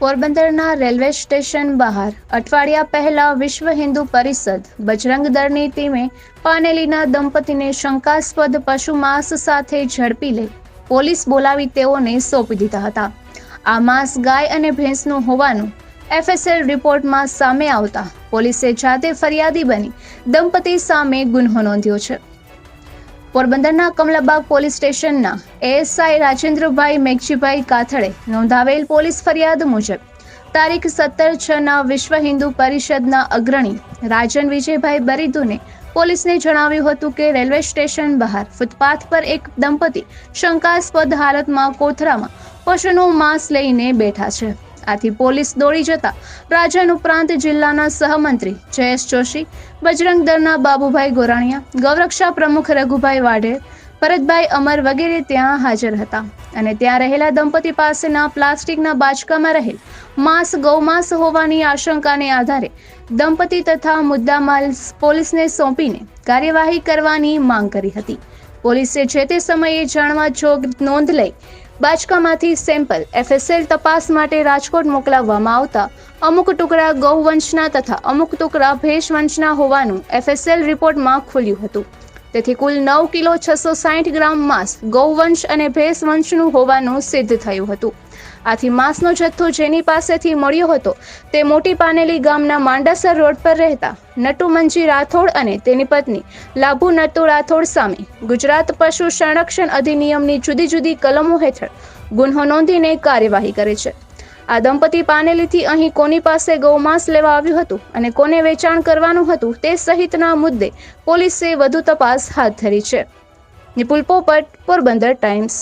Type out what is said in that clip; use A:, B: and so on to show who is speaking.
A: પોરબંદરના railway station બહાર અઠવાડિયા પહેલા વિશ્વ હિન્દુ પરિષદ બજરંગ દળની ટીમે પાનેલીના દંપતીને શંકાસ્પદ પશુ માંસ સાથે ઝડપી લઈ પોલીસ બોલાવી તેઓને સોંપી દીધા હતા. આ માંસ ગાય અને ભેંસનું હોવાનું એફએસએલ રિપોર્ટમાં સામે આવતા પોલીસે જાતે ફરિયાદી બની દંપતી સામે ગુન્હો નોંધ્યો છે. પોરબંદરના કમલાબાગ પોલીસ સ્ટેશનના એએસઆઈ રાજેન્દ્રભાઈ મેઘજીભાઈ કાથડે નોંધાવેલ પોલીસ ફરિયાદ મુજબ તારીખ સત્તર છ ના વિશ્વ હિન્દુ પરિષદના અગ્રણી રાજન વિજયભાઈ બરીદુને પોલીસને જણાવ્યું હતું કે રેલવે સ્ટેશન બહાર ફૂટપાથ પર એક દંપતી શંકાસ્પદ હાલતમાં કોથરામાં પશુનું માંસ લઈને બેઠા છે. આથી પોલીસ દોડી જતા રાજન ઉપરાંત જિલ્લાના સહમંત્રી જયેશ જોશી, બજરંગ દળના બાબુભાઈ ગોરાણીયા, ગૌરક્ષા પ્રમુખ રઘુભાઈ વાઢેર, ભરતભાઈ અમર વગેરે ત્યાં હાજર હતા. અને ત્યાં રહેલા દંપતી પાસેના પ્લાસ્ટિકના બાચકામાં રહેલ માંસ, ગૌમાંસ હોવાની આશંકાને આધારે દંપતી તથા મુદ્દામાલ પોલીસને સોંપીને કાર્યવાહી કરવાની માંગ કરી હતી. પોલીસે જે તે સમયે જાણવા જોગ નોંધ લઈ બાચકામાંથી સેમ્પલ, એફએસએલ તપાસ માટે રાજકોટ મોકલાવવામાં આવતા અમુક ટુકડા ગૌવંશના તથા અમુક ટુકડા ભેષવંશના હોવાનું એફએસએલ રિપોર્ટમાં ખુલ્યું હતું. તેથી કુલ નવ કિલો છસો સાઠ ગ્રામ માંસ ગૌવંશ અને ભેંસવંશનું હોવાનું સિદ્ધ થયું હતું. આથી માંસનો જથ્થો જેની પાસેથી મળ્યો હતો, તે મોટી પાનેલી ગામના માંડાસર રોડ પર રહેતા નટુમંજી રાઠોડ અને તેની પત્ની લાભુ નટુ રાઠોડ સામે ગુજરાત પશુ સંરક્ષણ અધિનિયમની જુદી જુદી કલમો હેઠળ ગુન્હો નોંધીને કાર્યવાહી કરે છે. આ દંપતી પાનેલીથી અહીં કોની પાસે ગૌમાંસ લેવા આવ્યું હતું અને કોને વેચાણ કરવાનું હતું તે સહિતના મુદ્દે પોલીસે વધુ તપાસ હાથ ધરી છે. નિપુલ પોપટ, પોરબંદર ટાઈમ્સ.